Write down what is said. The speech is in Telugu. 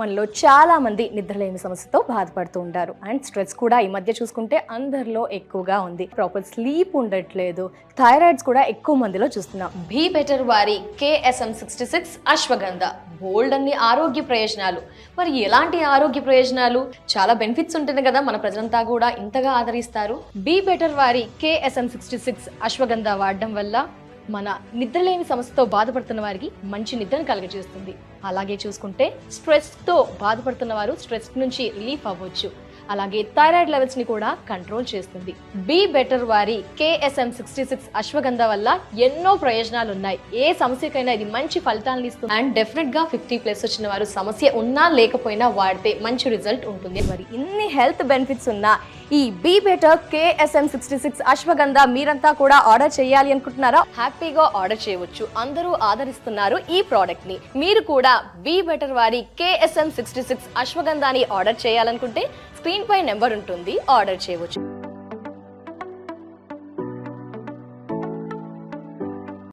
మనలో చాలా మంది నిద్రలేని సమస్యతో బాధపడుతూ ఉంటారు. అండ్ స్ట్రెస్ కూడా ఈ మధ్య చూసుకుంటే అందరిలో ఎక్కువగా ఉంది. ప్రాపర్ స్లీప్ ఉండట్లేదు. థైరాయిడ్స్ కూడా ఎక్కువ మందిలో చూస్తున్నాం. బీ బెటర్ వారి కేఎస్ఎం సిక్స్టీ సిక్స్ అశ్వగంధ. బోల్డ్ అన్ని ఆరోగ్య ప్రయోజనాలు. మరి ఎలాంటి ఆరోగ్య ప్రయోజనాలు? చాలా బెనిఫిట్స్ ఉంటుంది కదా మన ప్రజలంతా కూడా ఇంతగా ఆదరిస్తారు. బీ బెటర్ వారి కేఎస్ఎం సిక్స్టీ సిక్స్ అశ్వగంధ వాడడం వల్ల మన నిద్రలేని సమస్యతో బాధపడుతున్న వారికి మంచి నిద్రను కలుగజేస్తుంది. అలాగే చూసుకుంటే స్ట్రెస్తో బాధపడుతున్న వారు స్ట్రెస్ నుంచి రిలీఫ్ అవ్వచ్చు. అలాగే థైరాయిడ్ లెవెల్స్ని కూడా కంట్రోల్ చేస్తుంది. బీ బెటర్ వారి కేఎస్ఎం సిక్స్టీ సిక్స్ అశ్వగంధ వల్ల ఎన్నో ప్రయోజనాలు ఉన్నాయి. ఏ సమస్యకైనా ఇది మంచి ఫలితాలను ఇస్తుంది. అండ్ డెఫినెట్గా ఫిఫ్టీ ప్లస్ వచ్చిన వారు సమస్య ఉన్నా లేకపోయినా వాడితే మంచి రిజల్ట్ ఉంటుంది. మరి ఇన్ని హెల్త్ బెనిఫిట్స్ ఉన్నా ఈ be better KSM sixty six ashwagandha మీరంతా కూడా ఆర్డర్ చేయాలి అనుకుంటున్నారా? హ్యాపీగా ఆర్డర్ చేయవచ్చు. అందరూ ఆదరిస్తున్నారు ఈ ప్రోడక్ట్ని మీరు కూడా బీ బెటర్ వారి కేఎస్ఎం సిక్స్టీ సిక్స్ అశ్వగంధాని ఆర్డర్ చేయాలనుకుంటే స్క్రీన్ పై నెంబర్ ఉంటుంది. ఆర్డర్ చేయవచ్చు.